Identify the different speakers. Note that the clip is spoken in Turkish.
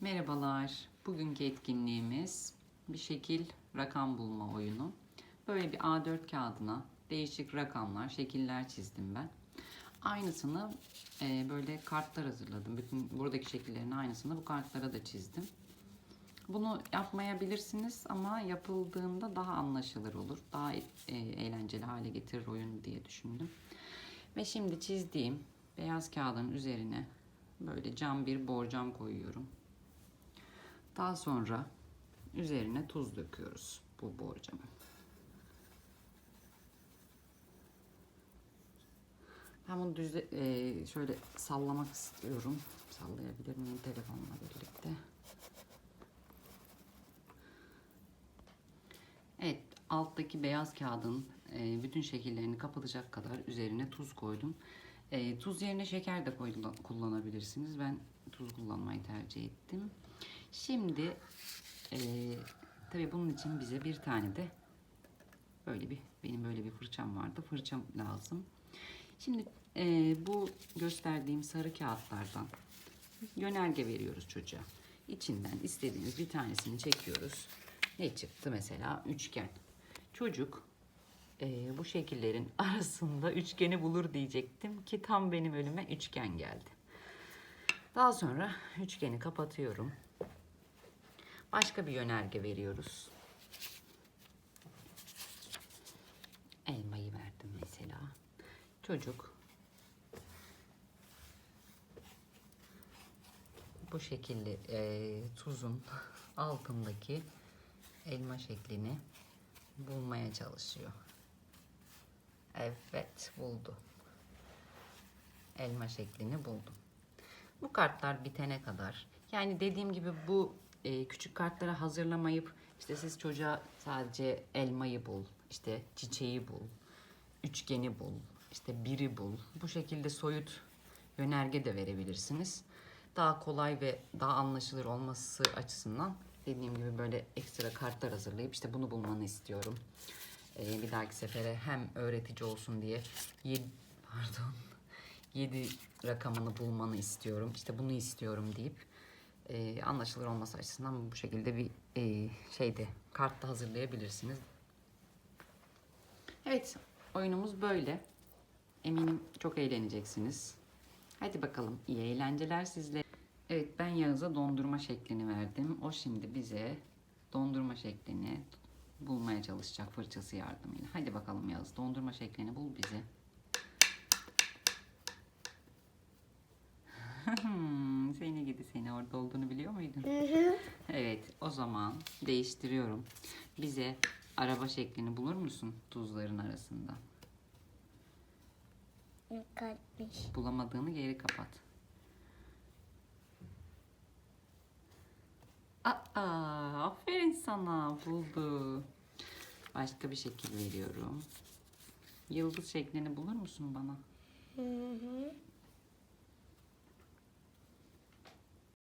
Speaker 1: Merhabalar. Bugünkü etkinliğimiz bir şekil rakam bulma oyunu. Böyle bir A4 kağıdına değişik rakamlar, şekiller çizdim ben. Aynısını e, böyle kartlar hazırladım. Bütün buradaki şekillerin aynısını bu kartlara da çizdim. Bunu yapmayabilirsiniz ama yapıldığında daha anlaşılır olur. Daha e, eğlenceli hale getirir oyun diye düşündüm. Ve şimdi çizdiğim beyaz kağıdın üzerine böyle cam bir borcam koyuyorum. Daha sonra üzerine tuz döküyoruz bu borcamın. Ben bunu düzle, e, şöyle sallamak istiyorum. Sallayabilir miyim telefonla birlikte? Evet, alttaki beyaz kağıdın e, bütün şekillerini kapatacak kadar üzerine tuz koydum. E, tuz yerine şeker de koyula- kullanabilirsiniz. Ben tuz kullanmayı tercih ettim. Şimdi e, tabii bunun için bize bir tane de böyle bir benim böyle bir fırçam vardı. Fırçam lazım. Şimdi e, bu gösterdiğim sarı kağıtlardan yönerge veriyoruz çocuğa. İçinden istediğiniz bir tanesini çekiyoruz. Ne çıktı mesela? Üçgen. Çocuk e, bu şekillerin arasında üçgeni bulur diyecektim ki tam benim önüme üçgen geldi. Daha sonra üçgeni kapatıyorum. Başka bir yönerge veriyoruz. Elmayı verdim mesela. Çocuk bu şekilde e, tuzun altındaki elma şeklini bulmaya çalışıyor. Evet buldu. Elma şeklini buldum. Bu kartlar bitene kadar yani dediğim gibi bu e, küçük kartları hazırlamayıp işte siz çocuğa sadece elmayı bul, işte çiçeği bul, üçgeni bul, işte biri bul. Bu şekilde soyut yönerge de verebilirsiniz. Daha kolay ve daha anlaşılır olması açısından dediğim gibi böyle ekstra kartlar hazırlayıp işte bunu bulmanı istiyorum. Ee, bir dahaki sefere hem öğretici olsun diye 7 pardon 7 rakamını bulmanı istiyorum. İşte bunu istiyorum deyip e, anlaşılır olması açısından bu şekilde bir e, şeyde kartta hazırlayabilirsiniz. Evet, oyunumuz böyle. Eminim çok eğleneceksiniz. Hadi bakalım, iyi eğlenceler sizle. Evet, ben Yağız'a dondurma şeklini verdim. O şimdi bize dondurma şeklini bulmaya çalışacak fırçası yardımıyla. Hadi bakalım Yağız, dondurma şeklini bul bize. Seni gidi seni orada olduğunu biliyor muydun? Evet, o zaman değiştiriyorum. Bize araba şeklini bulur musun tuzların arasında?
Speaker 2: Kalpmiş.
Speaker 1: Bulamadığını geri kapat. Aa, aferin sana buldu. Başka bir şekil veriyorum. Yıldız şeklini bulur musun bana?
Speaker 2: Hı hı.